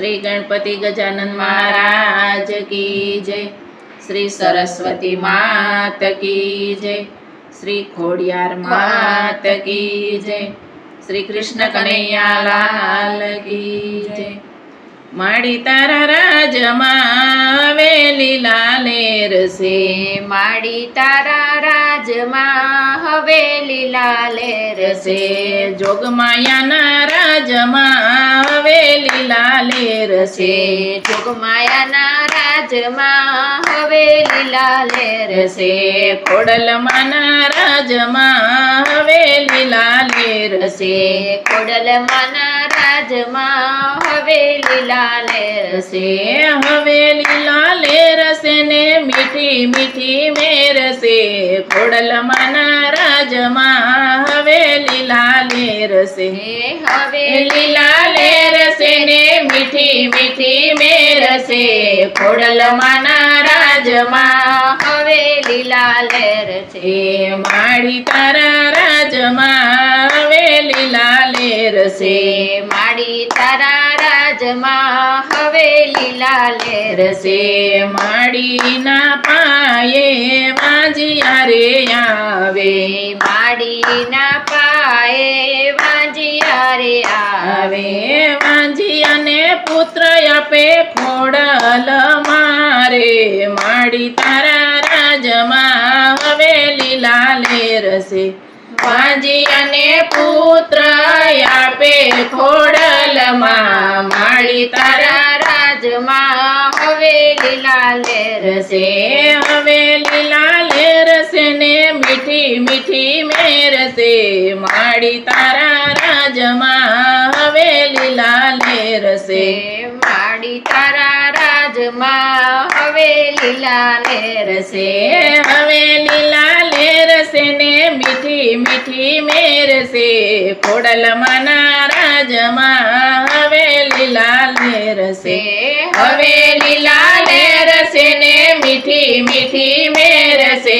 શ્રી ગણપતિ ગજાનંદ મહારાજ કી જય. શ્રી સરસ્વતી માત કી જય. શ્રી ખોડિયાર માત કી જય. શ્રી કૃષ્ણ કનૈયા લાલ કી જય. માડી તારા રાજમાં વેલી લાલેર સે માડી તારા રાજમાં હવેલી લાલેર રસે જોગમાયાના રાજમાં લાલેર છે. જોગમાયાના રાજમાં હવે લીલા લેર છે. ખોડલમાના રાજમાં હવે લીલા લેર છે. ખોડલમાના રાજમાં હવેલી લાલેર હવે લીલા લેર છે ને મીઠી મીઠી મેરસે ખોડલમાના રાજમાં હવેલી રસે. હવે લાલેર છે ને મીઠી મીઠી મેરસે ખોડલમાના રાજમાં હવેલી લાલેર છે એ માડી તારા રાજમાં. હવેલી લાલેર સે માડી તારા રાજમાં હવેલી લાલેર માડી માડીના પાયે વાંજિયા રે આવે. માડીના પાયે વાંજિયા રે આવે. આવે વાંજિયાને પુત્ર આપે ખોડલ મારે. માડી તારા રાજમાં વાંજિયાને પુત્ર આપે ખોડલમાં માડી તારા રાજમાં હવે લાલેર લેરસે હવે લાલેર લેરસે ને મીઠી મીઠી મેરસે માડી તારા રાજમાં હવે લાલેર લેરસે માડી તારા રાજમાં હવે લીલા લેરસે હવે લાલેર છે ને મીઠી મીઠી મેરસે ખોડલમાના રાજમાં હવેલી લાલેર છે. હવેલી લાલેર છે ને મીઠી મીઠી મેરસે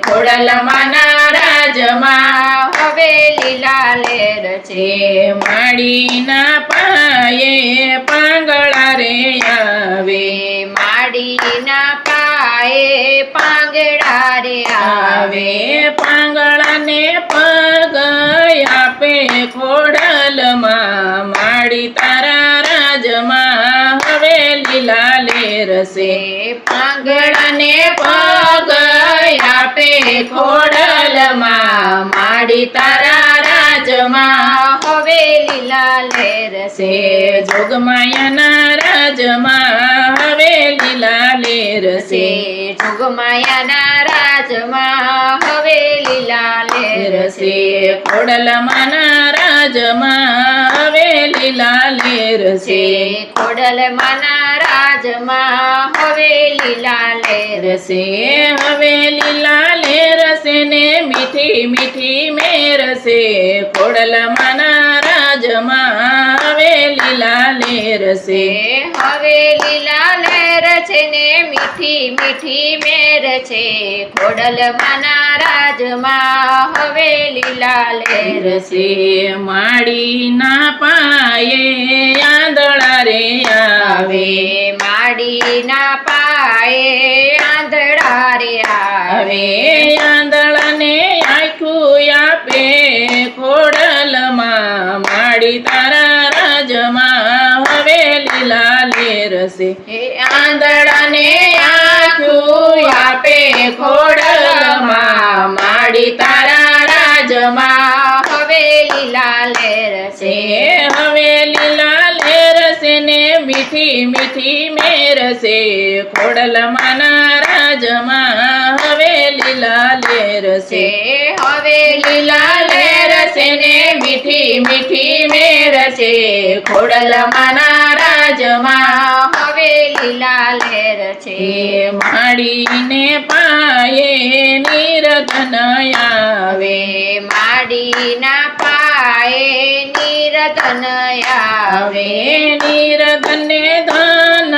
ખોડલમાના રાજમાં હવેલી લાલેર છે છે. માડીના પાયે પાંગળા રે આવે પાંગળાને પગ આપે ખોડલમાં. માડી તારા રાજમાં હવેલી લાલેર છે પાંગળાને પગ આપે ખોડલમાં. માડી તારા રાજમાં હવેલી લાલેર છે જોગમાયાના રાજમાં હવેલી લીલા છે જોગમાયાના રાજમાં હવેલી લાલેર રસે કોડલમાના રાજમાં લીલા લાલેર છે કોડલમાના રાજમાં હવે લીલા રસે હવેલી લાલેર છે ને મીઠી મીઠી મેરસે ખોડલમાના હવે લીલા લેર છે. હવેલી લેર છે ને મીઠી મીઠી મેર છે. ખોડલમાના રાજમાં હવેલી લાલેર છે. માડીના પાયે આંધળા રે આવે. માડી માડીના પાયે આંધળા રે આવે આવે. આંધળાને આખું આપે. મીઠી મીઠી મેરસે ખોડલમાના રાજમાં હવેલી લાલેર લેરસે. હવે હવેલી લાલેર છે ને મીઠી મીઠી મેરસે ખોડલમાના રાજમાં હવેલી લાલેર છે માડીને પાયે નિરધન આવે આવે માડીના પાયે નિરતન આવે આવે. નિરધને ધન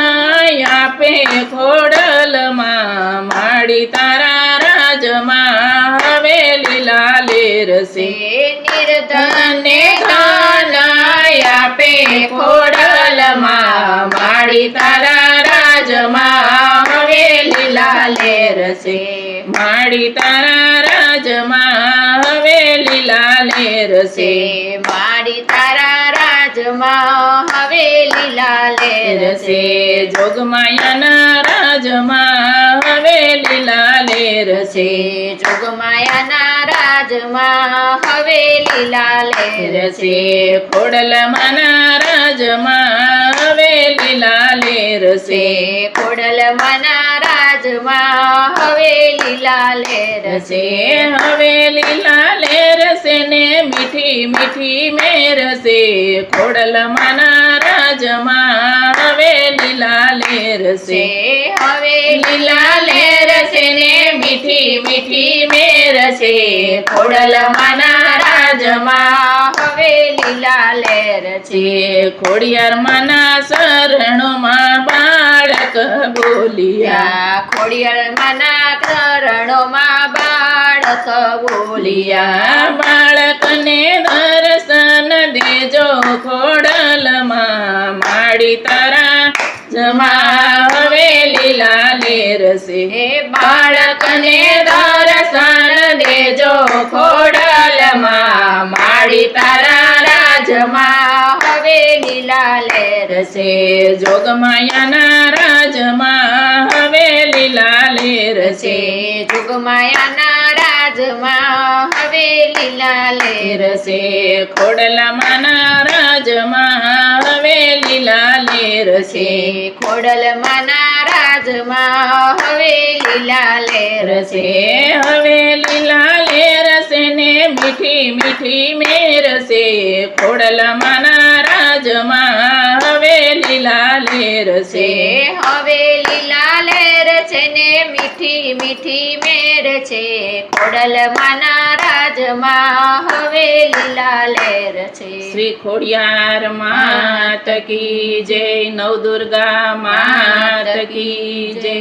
આપે ખોડલમાં. માડી તારા રાજમાં હવે લાલેર છે નિરધને ધને ધન આપે ખોડલમાં. માડી તારા રાજમાં હવે લીલા લેરસે. માડી તારા રાજમાં હવે લીલા લેરસે માડી તારા રાજમાં હવે લીલા લેરસે રસે. જોગમાયાના રાજમાં હવે લીલા લેરસે જોગમાયાના રાજમાં હવે લીલા લેરસે રસે. ખોડલમાના રાજમાં હવે લીલા લેરસે ખોડલ રાજમાં હવે લીલા લેર છે. હવે લીલા લેરસે ને મીઠી મીઠી મેરસે ખોડલમાના રાજમાં હવે લીલા લેરસે હવે લીલા લેરસે ને મીઠી મીઠી મેરસે ખોડલમાના રાજમાં હવે લીલા લેર માના શરણોમાં બાળક બોલિયા. બાળક બોલિયા. બાળકને દર્શન દેજો ખોડલમાં. માડી તારા જમા હવે લીલા લેર છે. બાળકને દર્શન દેજો ખોડલમાં લેર રસે જોગમાયાના રાજમાં હવે લીલા લેર છે. જોગમાયાના રાજમાં હવે લીલા લેર રસે ખોડલામાના રાજમાં હવે લીલા લેર છે. ખોડલ માના રાજમાં હવે લીલા લેર રસે હવે લીલા લેરસે ને મીઠી મીઠી મેરસે ખોડલામાના રાજમાં હવે લીલા લેર છે હવે લીલા લેર છે ને મીઠી મીઠી મેર છે. ખોડલ માના રાજમાં હવે લીલા લેર છે શ્રી ખોડિયાર માત કી જય નવદુર્ગા માત કી જય.